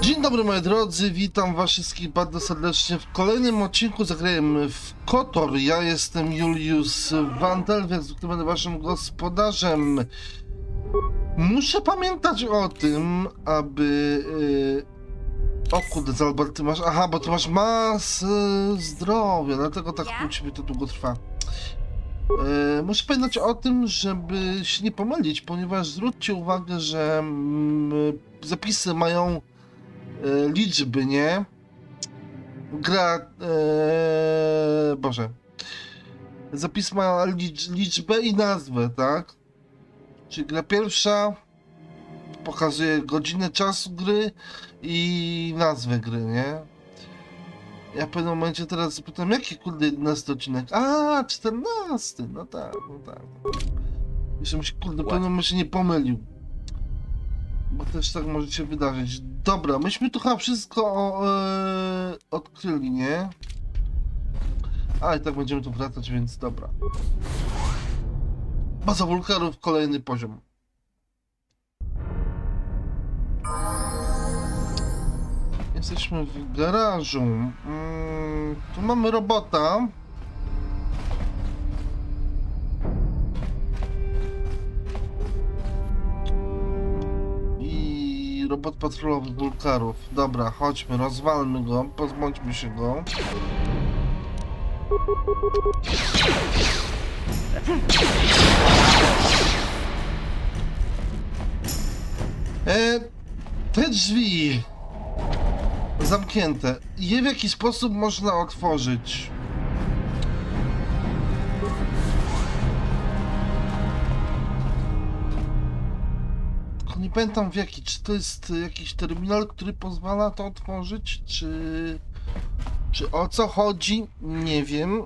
Dzień dobry moi drodzy, witam was wszystkich bardzo serdecznie w kolejnym odcinku zagrajemy w Kotor. Ja jestem Julius Wandel, więc będę waszym gospodarzem. Muszę pamiętać o tym, aby... Yy... O kurde, Zalbert, ty masz... Aha, bo ty masz masę zdrowia, dlatego tak u ciebie to długo trwa. E, Muszę pamiętać o tym, żeby się nie pomylić, ponieważ zwróćcie uwagę, że mm, zapisy mają liczby, nie? Gra. E, Boże. Zapis ma licz, liczbę i nazwę, tak? Czyli gra pierwsza pokazuje godzinę czasu gry i nazwę gry, nie? Ja w pewnym momencie teraz zapytam, jaki kurde 11 odcinek? A, 14, no tak, no tak. Jeszcze mi się kurde w pewnym momencie nie pomylił. Bo też tak może się wydarzyć. Dobra, myśmy tu chyba wszystko e, odkryli, nie? A i tak będziemy tu wracać, więc dobra. Baza wulkanów, kolejny poziom. Jesteśmy w garażu. Mm, tu mamy robota. Robot patrolowy wulkarów. Dobra, chodźmy, rozwalmy go, pozbądźmy się go. E, te drzwi zamknięte. Je w jaki sposób można otworzyć? Nie pamiętam w jaki. Czy to jest jakiś terminal, który pozwala to otworzyć? Czy. Czy o co chodzi? Nie wiem.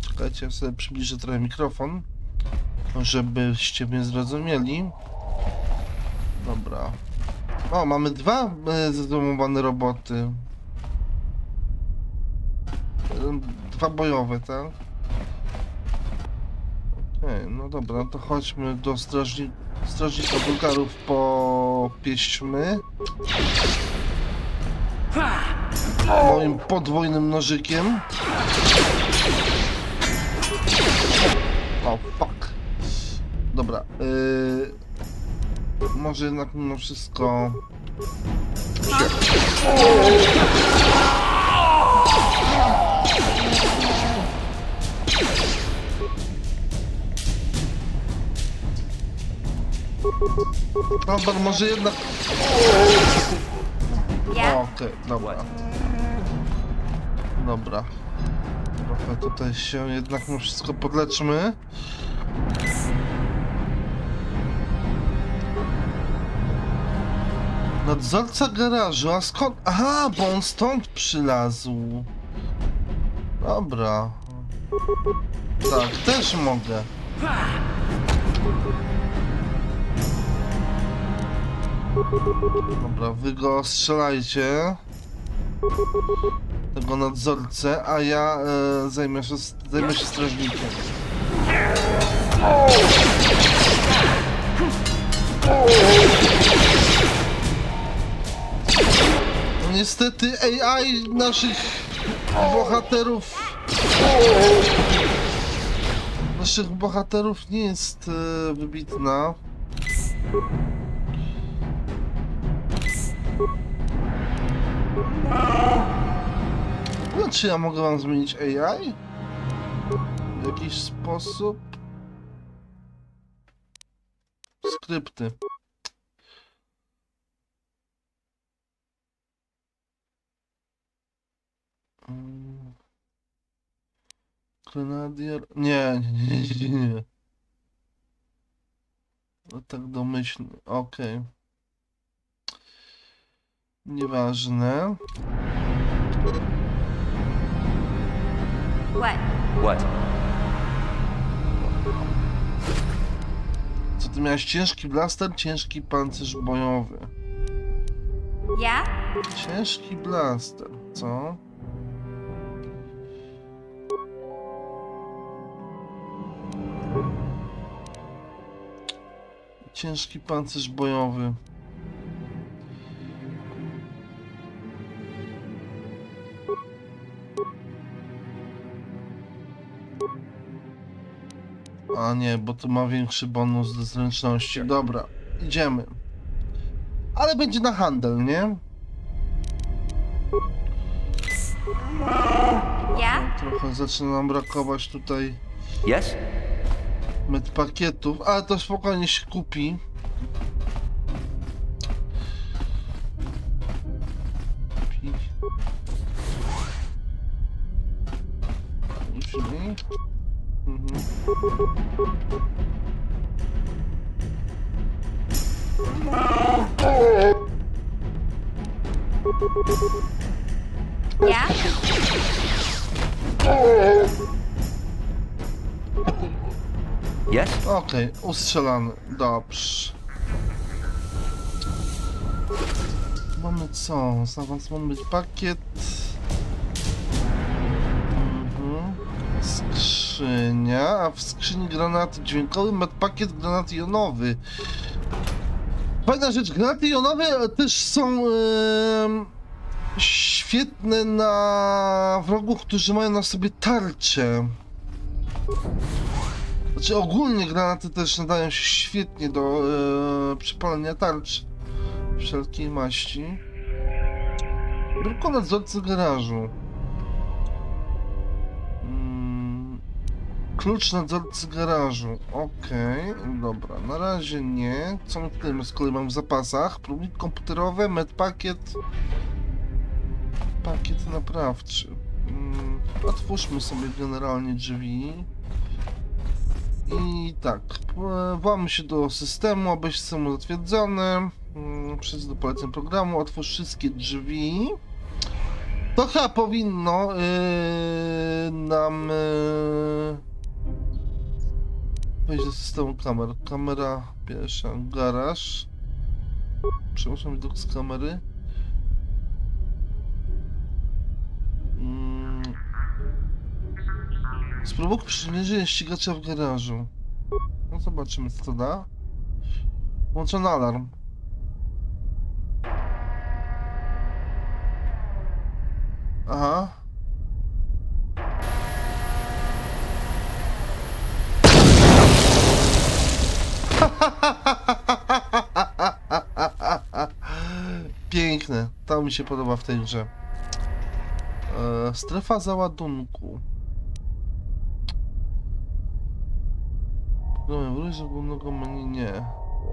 Czekajcie, ja sobie przybliżę trochę mikrofon, żebyście mnie zrozumieli. Dobra. O, mamy dwa e, zdomowane roboty. Dwa bojowe, tak? Okej, no dobra, to chodźmy do strażni strażnika bulgarów po pieśćmy. Moim podwójnym nożykiem. O, fuck. Dobra, yy... Może jednak mimo wszystko... Dobra, może jednak... Yeah. Okej, dobra. Dobra. Trochę tutaj się jednak mimo wszystko podleczmy. Nadzorca garażu, a skąd? Aha, bo on stąd przylazł. Dobra. Tak, też mogę. Dobra, wy go strzelajcie. Tego nadzorcę, a ja e, zajmę, się, zajmę się strażnikiem. No niestety AI naszych bohaterów naszych bohaterów nie jest e, wybitna. No, czy ja mogę wam zmienić AI? W jakiś sposób? Skrypty. Grenadier. Nie, nie, nie, nie, nie. No tak domyślnie. Okej. Nieważne. What? What? Co ty miałeś? Ciężki blaster, ciężki pancerz bojowy. Yeah? Ciężki blaster, co? Ciężki pancerz bojowy. A nie, bo to ma większy bonus do zręczności. Dobra, idziemy. Ale będzie na handel, nie? Yeah? Trochę zaczyna nam brakować tutaj Yes? medpakietów, ale to spokojnie się. Kupi. Okej, ustrzelany. Dobrze. Mamy co? Zaraz mamy pakiet. Mhm. Skrzynia, a w skrzyni granaty dźwiękowe, pakiet granat jonowy. Fajna rzecz, granaty jonowe też są em, świetne na wrogów, którzy mają na sobie tarcze. Znaczy ogólnie granaty też nadają się świetnie do e, przypalenia tarcz wszelkiej maści. Tylko nadzorcy garażu. Mm, klucz nadzorcy garażu. Okej, dobra. Na razie nie. Co my tutaj z kolei mam w zapasach? Próbnik komputerowy, medpakiet. Pakiet naprawczy. Mm, otwórzmy sobie generalnie drzwi. I tak, e, włamy się do systemu, aby system zatwierdzony. Mm, Przejdź do poleceń programu, otwórz wszystkie drzwi. To chyba powinno yy, nam yy, wejść do systemu kamer. Kamera pierwsza, garaż. Przepraszam, widok z kamery. Spróbuj przymierzenia ścigacza w garażu. No zobaczymy co da. Włączony alarm. Aha. Piękne. To mi się podoba w tej grze. E, strefa załadunku. Programem wróć do głównego menu nie.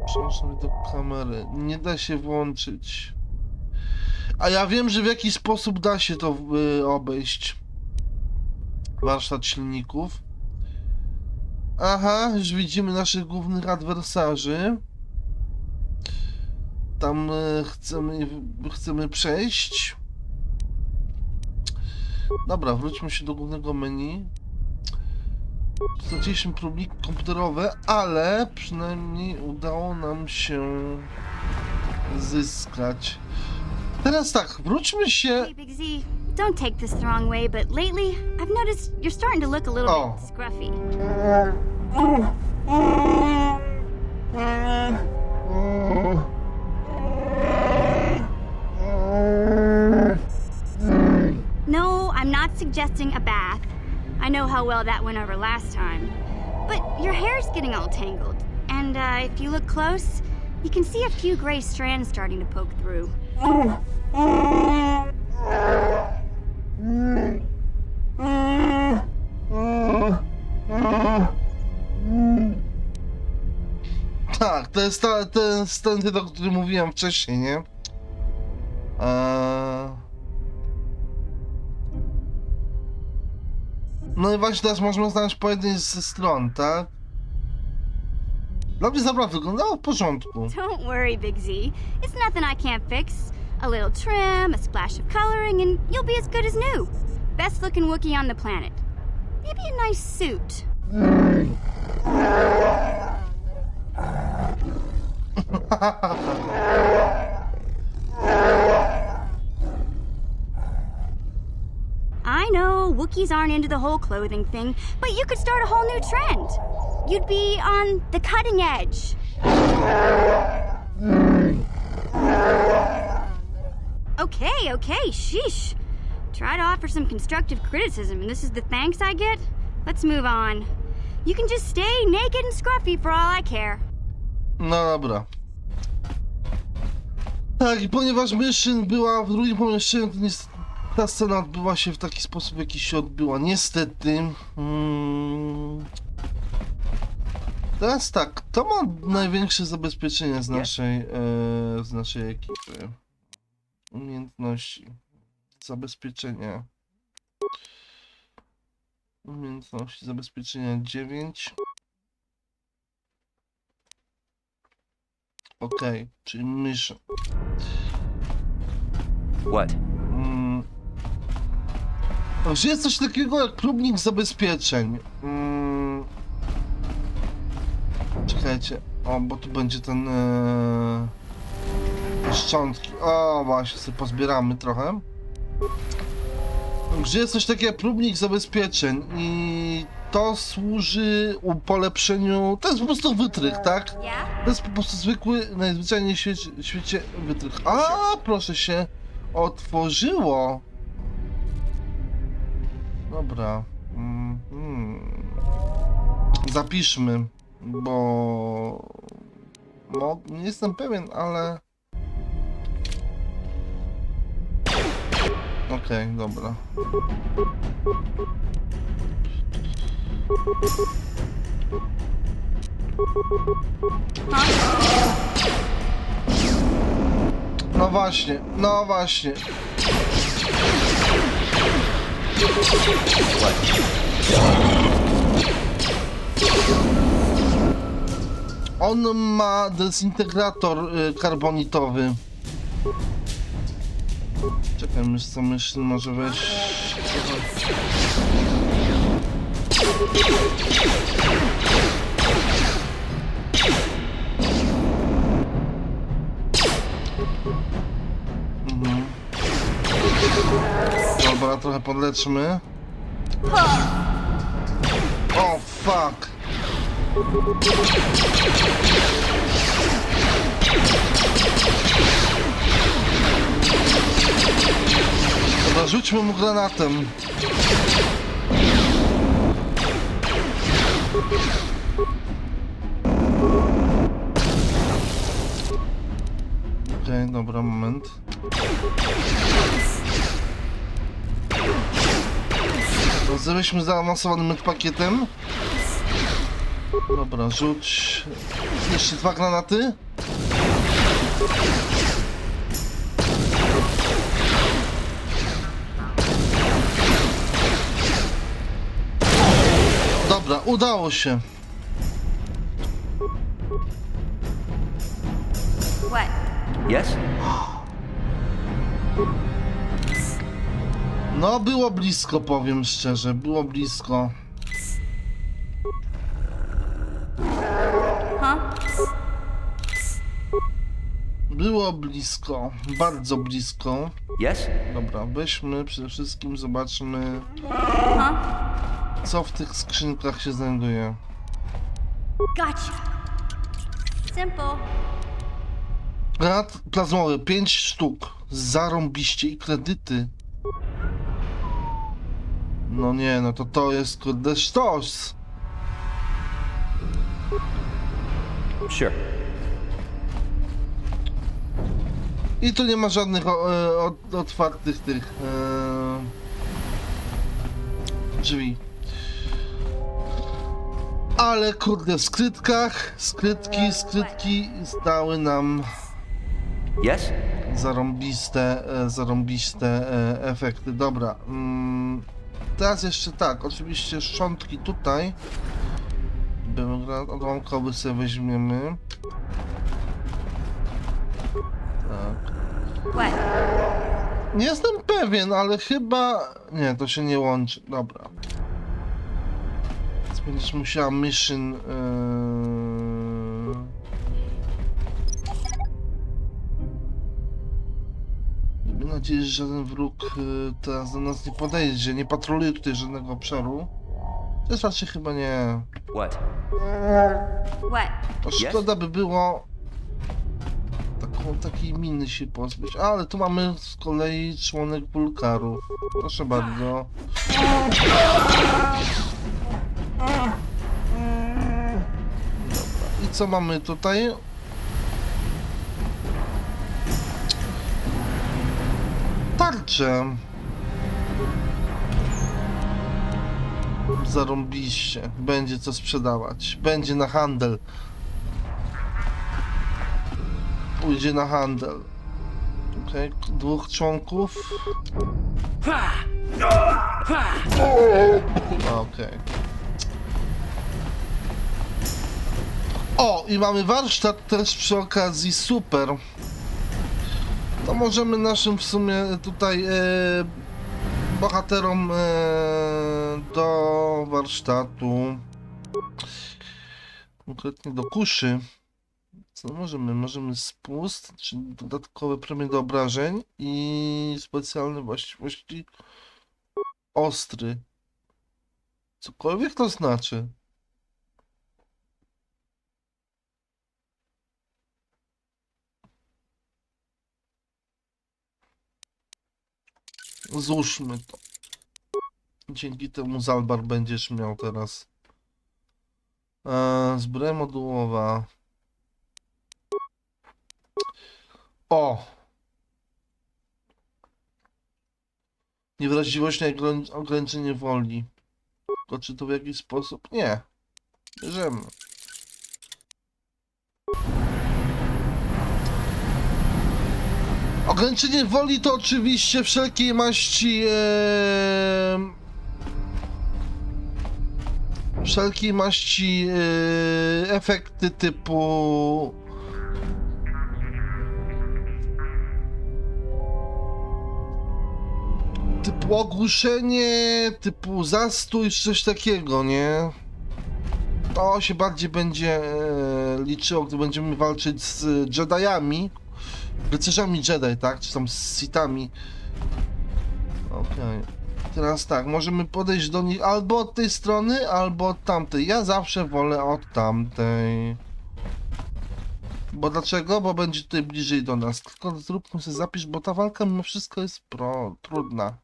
Przełączam do kamery. Nie da się włączyć. A ja wiem, że w jaki sposób da się to y, obejść. Warsztat silników. Aha, już widzimy naszych głównych adwersarzy. Tam y, chcemy, chcemy przejść. Dobra, wróćmy się do głównego menu. Straciliśmy próbniki komputerowe, ale przynajmniej udało nam się zyskać. Teraz tak, wróćmy się. Don't take this the wrong way, but lately I've noticed you're starting to look a little Oh. bit scruffy. No, I'm not suggesting a bath. I know how well that went over last time. But your hair's getting all tangled. And uh, if you look close, you can see a few gray strands starting to poke through. Tak, to jest ten, o którym mówiłem wcześniej, nie? Eee... No i właśnie teraz możemy znaleźć po jednej ze stron, tak? Dla mnie zabawa wyglądało w porządku. Don't worry, Big Z. It's nothing I can't fix. A little trim, a splash of coloring, and you'll be as good as new. Best looking Wookiee on the planet. Maybe a nice suit. I know Wookiees aren't into the whole clothing thing, but you could start a whole new trend. You'd be on the cutting edge. Okay, okay, sheesh. Try to offer some constructive criticism, and this is the thanks I get? Let's move on. You can just stay naked and scruffy for all I care. No dobra. Tak, i ponieważ Myszyn była w drugim pomieszczeniu, to niestety ta scena odbyła się w taki sposób, w jaki się odbyła. Niestety. Mm, teraz tak, kto ma największe zabezpieczenie z naszej, e, z naszej ekipy? Umiejętności. Zabezpieczenia. Umiejętności zabezpieczenia 9. Okej, czyli mysz. What? Mm. Że jest coś takiego jak próbnik zabezpieczeń. Mm. Czekajcie. O, bo tu będzie ten. E... Szczątki. O, właśnie, sobie pozbieramy trochę. Że jest coś takiego jak próbnik zabezpieczeń i to służy u polepszeniu. To jest po prostu wytrych, tak? To jest po prostu zwykły, najzwyczajniej w świecie, świecie wytrych. A, proszę się, otworzyło. Dobra. Mm, mm. Zapiszmy, bo... No, nie jestem pewien, ale... Okej, dobra. No właśnie, no właśnie. On ma dezintegrator y, karbonitowy. Czekaj, myśl co myśl, może weź. Trochę podleczmy. O, fuck. Dobra, rzućmy mu granatem. Okej, dobra, moment. Rozebyśmy zaawansowanym medpakietem. Dobra, rzuć. Jeszcze dwa granaty. Dobra, udało się. What? Yes? No, było blisko, powiem szczerze, było blisko. Było blisko, bardzo blisko. Yes? Dobra, weźmy przede wszystkim, zobaczmy, co w tych skrzynkach się znajduje. Gotcha. Simple. Granat plazmowy, 5 sztuk. Zarąbiście i kredyty. No nie, no to to jest kurde sztos. Sure. I tu nie ma żadnych o, e, od, otwartych tych e, drzwi. Ale kurde, w skrytkach, skrytki, skrytki zdały nam Yes? zarąbiste, e, zarąbiste e, efekty. Dobra. Mm, teraz jeszcze tak, oczywiście szczątki tutaj. Odłamkowy sobie weźmiemy. Tak. Nie jestem pewien, ale chyba... Nie, to się nie łączy. Dobra. Więc będziesz musiała mission... Yy... nadzieję, że żaden wróg yy, teraz do nas nie podejdzie. Nie patroluje tutaj żadnego obszaru. To jest raczej chyba nie. What? What? To szkoda by było taką, takiej miny się pozbyć. Ale tu mamy z kolei członek Bulgaru. Proszę bardzo. i co mamy tutaj? Tarczę. Zarąbiście. Będzie co sprzedawać. Będzie na handel. Pójdzie na handel. Okej, dwóch członków. Okej. O, i mamy warsztat też przy okazji, super. To możemy naszym w sumie tutaj e, bohaterom e, do warsztatu, konkretnie do kuszy. Co możemy? Możemy spust, czyli dodatkowe premie do obrażeń i specjalne właściwości ostry. Cokolwiek to znaczy. Złóżmy to. Dzięki temu Zalbar będziesz miał teraz. Eee, modułowa. O! Niewrażliwość na ograniczenie woli. To czy to w jakiś sposób? Nie. Bierzemy. Ograniczenie woli to oczywiście wszelkiej maści em, wszelkiej maści e, efekty typu typu ogłuszenie, typu zastój, coś takiego, nie? To się bardziej będzie e, liczyło, gdy będziemy walczyć z Jediami, rycerzami Jedi, tak? Czy tam z Sithami. Okej. Teraz tak, możemy podejść do nich albo od tej strony, albo od tamtej. Ja zawsze wolę od tamtej. Bo dlaczego? Bo będzie tutaj bliżej do nas. Tylko zróbmy sobie zapisz, bo ta walka mimo wszystko jest pro, trudna.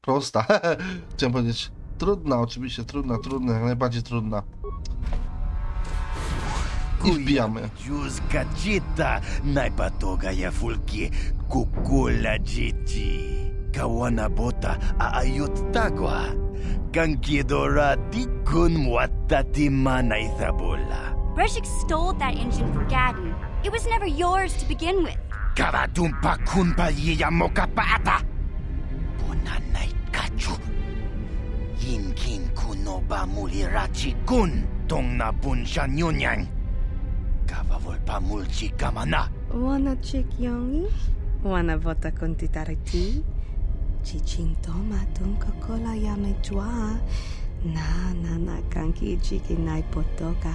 Prosta. Chciałem powiedzieć. Trudna, oczywiście, trudna, trudna, jak najbardziej trudna. I wbijamy. Już gadżeta najpatogaja fulki kukula dzieci. Kawana bota a ayut tagwa. Kankidora tikun watati manay thabula. Breshik stole that engine for Gadden. It was never yours to begin with. Karatumpa kunpa moka mokapaata. Punanay kachu. Yinkin kunoba mulirachikun tong nabun siya nyunyang. volpa mulți ca mana. Oana cek yangi, oana vota contitare ti, ci cintoma tunca cola yame joa, na na na kanki chiki nai potoka,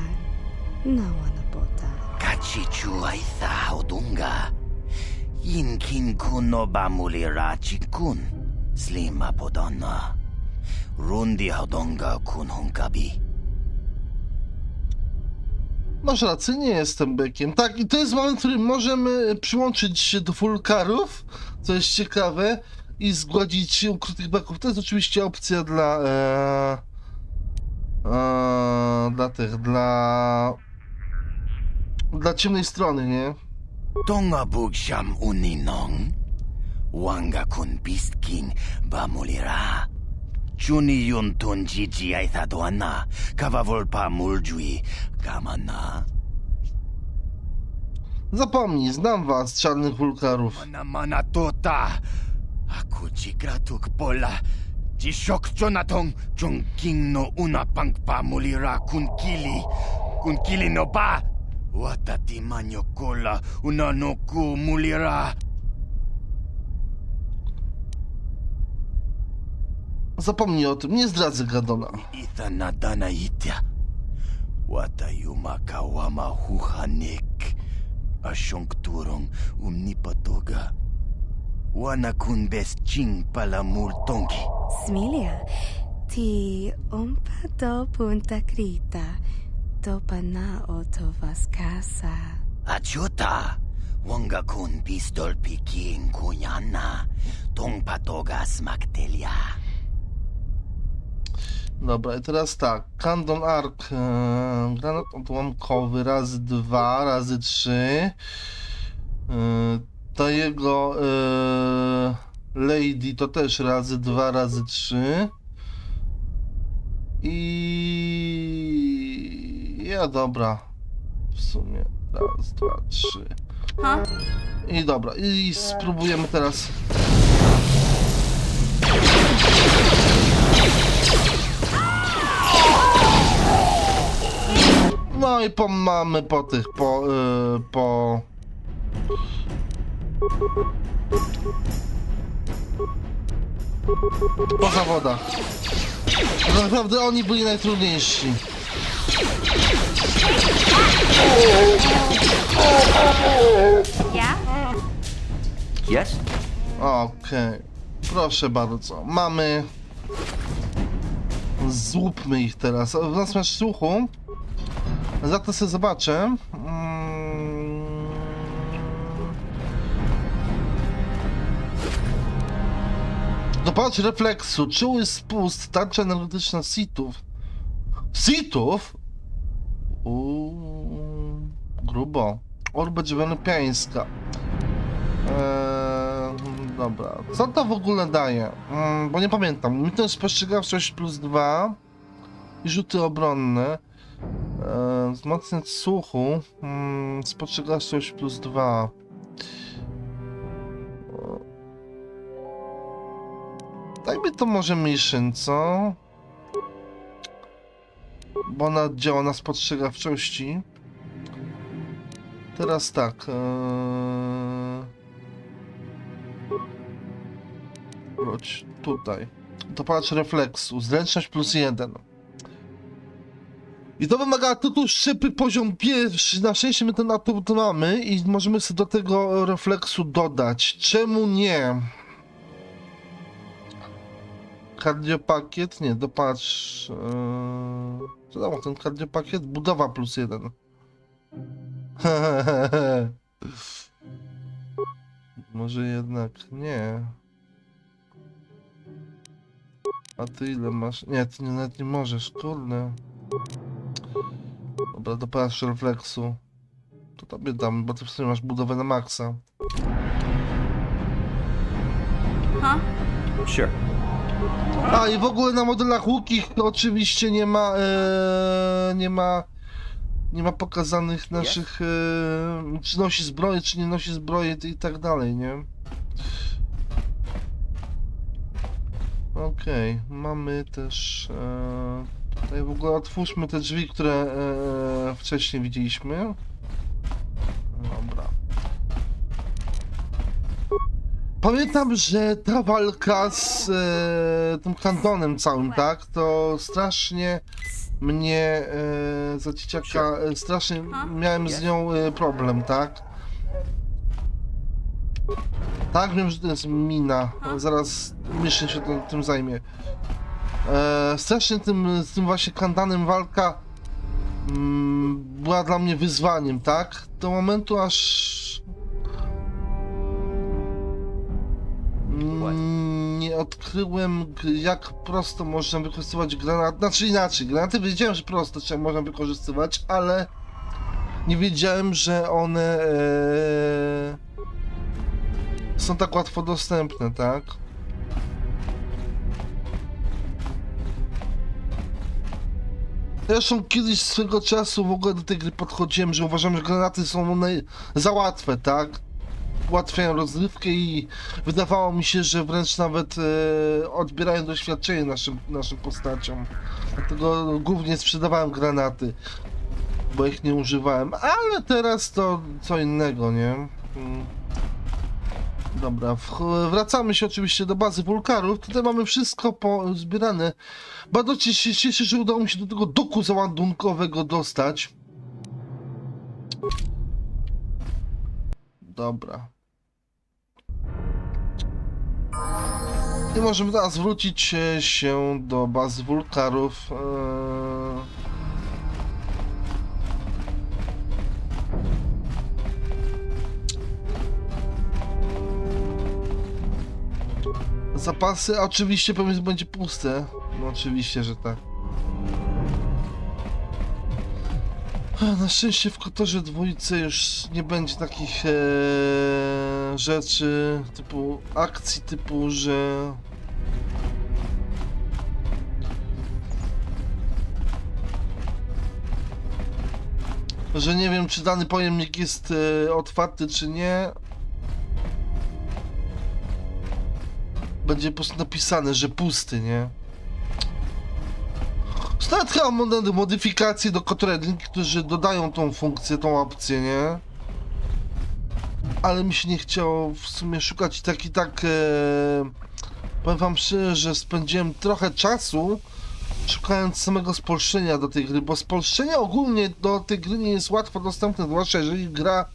na oana pota. Kachi chua itha odunga, in kin kun no bamulira ci kun. slima podonna, rundi odunga kun hunkabi. Masz rację, nie jestem bykiem. Tak, i to jest moment, w którym możemy przyłączyć się do fulkarów, co jest ciekawe, i zgładzić ukrytych beków. To jest oczywiście opcja dla. E, e, dla tych, dla. dla ciemnej strony, nie? Tonga bugsham uninong. Wanga kun beast king ba mulira. Chuni yun tun jiji aitha doana. Kavavolpa muljui kamana. Zapomnij, znam was, czarnych fulkarów. Mana mana tota. Aku jigratuk pola. Jishok Jonathan Jong King no una pangpa mulira kun kili. Kun kili no ba. Watati manyo kola una no ku mulira. Zapomnij o tym, nie zdradzę Gadona. Itha nadana itya. Watayuma kawama huhanek. Asyong turong umnipatoga. Wana kun best ching pala multongi. Smilia, ti umpa do punta krita. Topa na oto vas casa. Achuta. Wanga kun pistol piking kunyana. Tong patoga smaktelia. Dobra, i teraz tak. Candon Arc. E, granat odłamkowy razy dwa, razy trzy. E, ta jego e, Lady to też razy dwa, razy trzy. I ja dobra. W sumie raz, dwa, trzy. Huh? I dobra, i spróbujemy teraz. No i po, mamy po tych, po, y, po... Po zawodach. Naprawdę oni byli najtrudniejsi. Yeah? Yes? Okej, proszę bardzo. Mamy. Złupmy ich teraz. W naszym słuchu. Za to sobie zobaczę. Mm. Dopatrz refleksu. Czuły spust. Tarcza energetyczna sitów. Sitów? Grubo. Orba dziewiętnapiańska. Eee, dobra. Co to w ogóle daje? Mm, bo nie pamiętam. Mi to jest spostrzegawczość plus 2 i rzuty obronne. Wzmacniać słuchu. Mm, spostrzegawczość plus 2. Dajmy to może mission, co? Bo ona działa na spostrzegawczości. Teraz tak. Eee... Wróć tutaj. To patrz refleksu. Zręczność plus jeden. I to wymaga tytuł szczypy poziom pierwszy. Na szczęście my ten atut mamy i możemy sobie do tego refleksu dodać. Czemu nie? Kardiopakiet? Nie, dopatrz. Eee... Co tam ten kardiopakiet? Budowa plus jeden. Może jednak nie. A ty ile masz? Nie, ty nawet nie możesz, kurde. Dobra, dopatrz refleksu. To tobie dam, bo ty w sumie masz budowę na maksa. Huh? Sure. A i w ogóle na modelach łukich oczywiście nie ma, e, nie ma, nie ma pokazanych naszych, e, czy nosi zbroję, czy nie nosi zbroję i tak dalej, nie? Okej, mamy też, e, tutaj w ogóle otwórzmy te drzwi, które e, wcześniej widzieliśmy. Dobra. Pamiętam, że ta walka z e, tym kandonem całym, tak, to strasznie mnie e, za dzieciaka, e, strasznie miałem z nią e, problem, tak? Tak, wiem, że to jest mina, zaraz Mission się tym, tym zajmie. E, strasznie tym, z tym właśnie kandanem walka mm, była dla mnie wyzwaniem, tak? Do momentu aż Mm, Nie odkryłem, jak prosto można wykorzystywać granat. Znaczy inaczej, granaty wiedziałem, że prosto trzeba można wykorzystywać, ale nie wiedziałem, że one e, są tak łatwo dostępne, tak? Zresztą kiedyś swego czasu w ogóle do tej gry podchodziłem, że uważam, że granaty są naj... za łatwe, tak? ułatwiają rozrywkę i wydawało mi się, że wręcz nawet e, odbierają doświadczenie naszym, naszym postaciom. Dlatego głównie sprzedawałem granaty, bo ich nie używałem, ale teraz to co innego, nie? Mm. Dobra, wracamy się oczywiście do bazy wulkarów. Tutaj mamy wszystko pozbierane. Bardzo się cieszę, że udało mi się do tego doku załadunkowego dostać. Dobra. I możemy teraz wrócić e, się do bazy wulkarów. Eee... Zapasy oczywiście pewnie będzie puste. No oczywiście, że tak. Na szczęście w kotorze dwójce już nie będzie takich e, rzeczy typu akcji typu, że że nie wiem czy dany pojemnik jest e, otwarty czy nie, Będzie po prostu napisane, że pusty, nie? Chyba mod- modyfikacje do Kotoredynki, którzy dodają tą funkcję, tą opcję, nie? Ale mi się nie chciało w sumie szukać tak i tak e, powiem wam szczerze, że spędziłem trochę czasu szukając samego spolszczenia do tej gry, bo spolszczenie ogólnie do tej gry nie jest łatwo dostępne, zwłaszcza jeżeli gra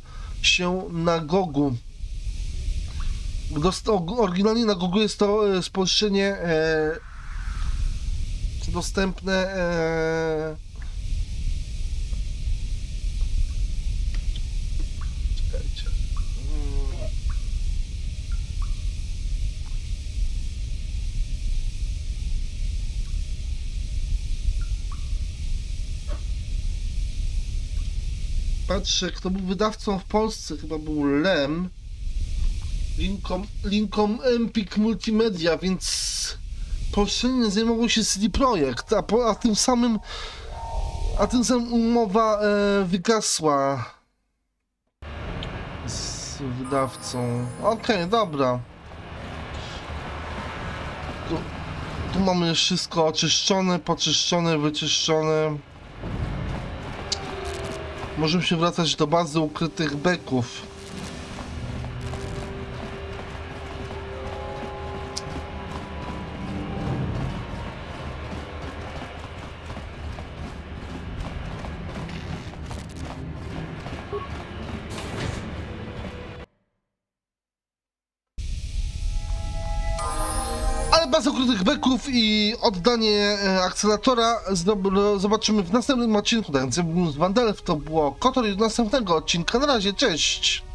się na Gogu. Oryginalnie na Gogu jest to e, spolszczenie e, dostępne e, patrzę kto był wydawcą w Polsce chyba był Lem Linkom, Linkom Empik Multimedia więc Polszczyźnie zajmował się CD Projekt, a, po, a tym samym a tym samym umowa e, wygasła z wydawcą. Okej, dobra. Tu, tu mamy wszystko oczyszczone, poczyszczone, wyczyszczone. Możemy się wracać do bazy ukrytych beków. Beków i oddanie e, akceleratora zobaczymy w następnym odcinku. Tak więc ja byłem z Wandelf, to było Kotor i do następnego odcinka. Na razie, cześć!